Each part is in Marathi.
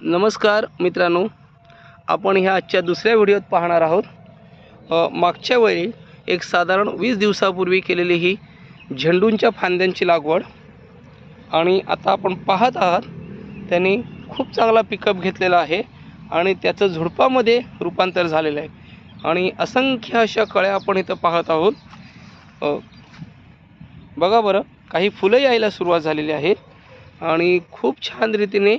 नमस्कार मित्रांनो आपण ह्या आजच्या दुसऱ्या व्हिडिओत पाहणार आहोत. मागच्या वेळी एक साधारण वीस दिवसापूर्वी केलेली ही झेंडूंच्या फांद्यांची लागवड आणि आता आपण पाहत आहात त्यांनी खूप चांगला पिकअप घेतलेला आहे आणि त्याचं झुडपामध्ये रूपांतर झालेलं आहे. आणि असंख्य अशा कळ्या आपण इथं पाहत आहोत. बघा बरं काही फुलं यायला सुरुवात झालेली आहे आणि खूप छान रीतीने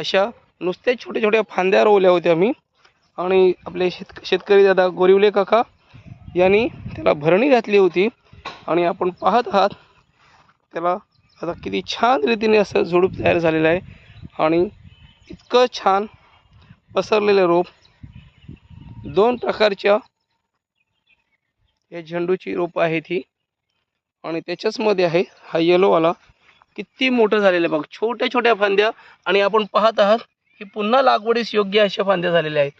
अशा नुसत्या छोट्या छोट्या फांद्या रोवल्या होत्या मी आणि आपले शेत शेतकरी दादा गोरिवले काका यांनी त्याला भरणी घातली होती. आणि आपण पाहत आहात त्याला आता किती छान रीतीने असं झुडूप तयार झालेलं आहे. आणि इतकं छान पसरलेलं रोप दोन प्रकारच्या या झेंडूची रोपं आहेत ही आणि त्याच्याचमध्ये आहे हा येलोवाला किती मोठं झालेलं आहे बघ. छोट्या छोट्या फांद्या आणि आपण पाहत आहात ही पुन्हा लागवडीस योग्य अशा फांद्या झालेल्या आहेत.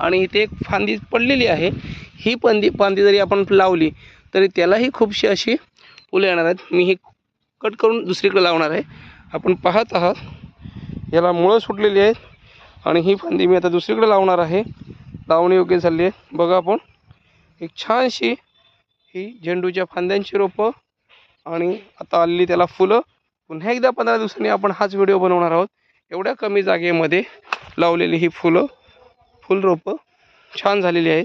आणि इथे एक फांदी पडलेली आहे. ही फांदी फांदी जरी आपण लावली तरी त्यालाही खूपशी अशी फुलं येणार आहेत. मी ही कट करून दुसरीकडे लावणार आहे. आपण पाहत आहात याला मुळं सुटलेली आहेत. आणि ही फांदी मी आता दुसरीकडे लावणार आहे. लावणे योग्य झाली आहे. बघा आपण एक छानशी ही झेंडूच्या फांद्यांची रोपं आणि आता आलेली त्याला फुलं. पुन्हा एकदा पंधरा दिवसांनी आपण हाच व्हिडिओ बनवणार आहोत. एवढ्या कमी जागेमध्ये लावलेली ही फुलं फुलरोपं छान झालेली आहेत.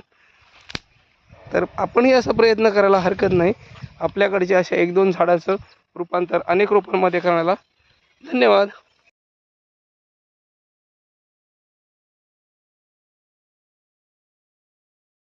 तर आपणही असा प्रयत्न करायला हरकत नाही. आपल्याकडच्या अशा एक दोन झाडाचं रूपांतर अनेक रोपांमध्ये करण्याला धन्यवाद.